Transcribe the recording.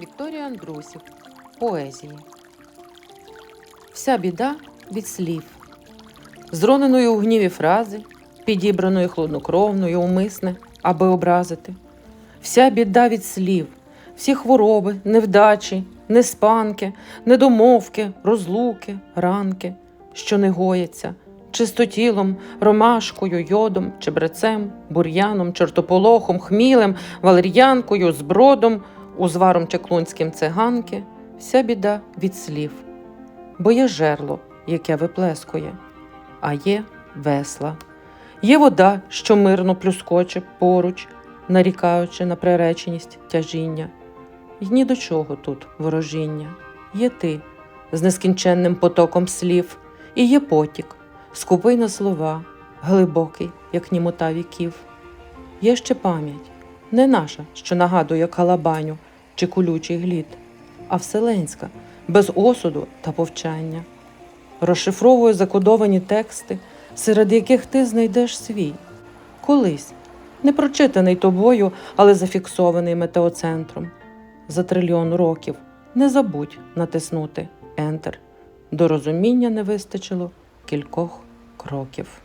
Вікторія Андрусів. Поезії. Вся біда від слів. Зроненої у гніві фрази, підібраної хладнокровною, умисне, аби образити. Вся біда від слів, всі хвороби, невдачі, неспанки, недомовки, розлуки, ранки, що не гояться, чистотілом, ромашкою, йодом, чебрецем, бур'яном, чортополохом, хмілем, валер'янкою, збродом, узваром чеклунським циганки, вся біда від слів. Бо є жерло, яке виплескує, а є весла. Є вода, що мирно плюскоче поруч, нарікаючи на приреченість тяжіння. І ні до чого тут ворожіння. Є ти з нескінченним потоком слів, і є потік, скупий на слова, глибокий, як німота віків. Є ще пам'ять, не наша, що нагадує калабаню чи колючий глід, а вселенська, без осуду та повчання. Розшифровує закодовані тексти, серед яких ти знайдеш свій. Колись, не прочитаний тобою, але зафіксований метеоцентром. За трильйон років не забудь натиснути Ентер. До розуміння не вистачило кількох кроків.